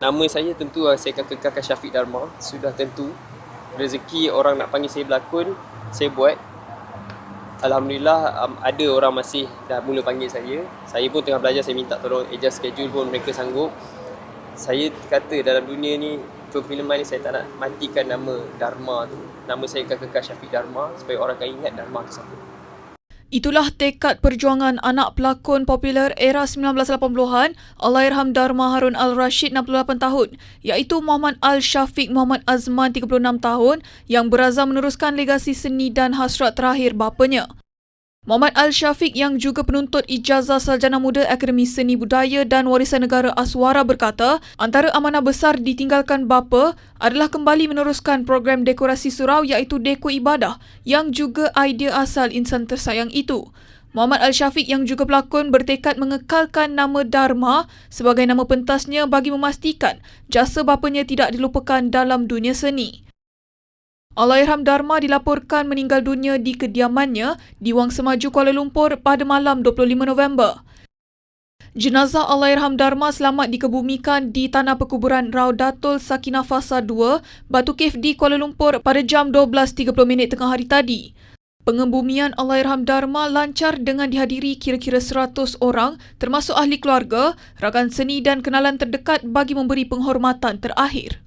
Nama saya tentu saya akan kekalkan Syafiq Dharma. Sudah tentu. Rezeki orang nak panggil saya berlakon, saya buat. Alhamdulillah um, ada orang masih dah mula panggil saya. Saya pun tengah belajar, saya minta tolong adjust schedule pun mereka sanggup. Saya kata dalam dunia ni, perfilman ni saya tak nak matikan nama Dharma tu. Nama saya akan kekal Syafiq Dharma supaya orang akan ingat Dharma tu siapa. Itulah tekad perjuangan anak pelakon popular era 1980-an, Allahyarham Dharma Harun Al-Rashid 68 tahun, iaitu Muhammad Al-Syafiq Muhammad Azman 36 tahun yang berazam meneruskan legasi seni dan hasrat terakhir bapanya. Muhammad Al-Syafiq yang juga penuntut ijazah sarjana muda Akademi Seni Budaya dan Warisan Negara Aswara berkata, antara amanah besar ditinggalkan bapa adalah kembali meneruskan program dekorasi surau iaitu Deko Ibadah yang juga idea asal insan tersayang itu. Muhammad Al-Syafiq yang juga pelakon bertekad mengekalkan nama Dharma sebagai nama pentasnya bagi memastikan jasa bapanya tidak dilupakan dalam dunia seni. Allahyarham Dharma dilaporkan meninggal dunia di kediamannya di Wang Semaju Kuala Lumpur pada malam 25 November. Jenazah Allahyarham Dharma selamat dikebumikan di Tanah Perkuburan Raudatul Sakinah Fasa 2, Batu Cave di Kuala Lumpur pada jam 12.30 minit tengah hari tadi. Pengebumian Allahyarham Dharma lancar dengan dihadiri kira-kira 100 orang termasuk ahli keluarga, rakan seni dan kenalan terdekat bagi memberi penghormatan terakhir.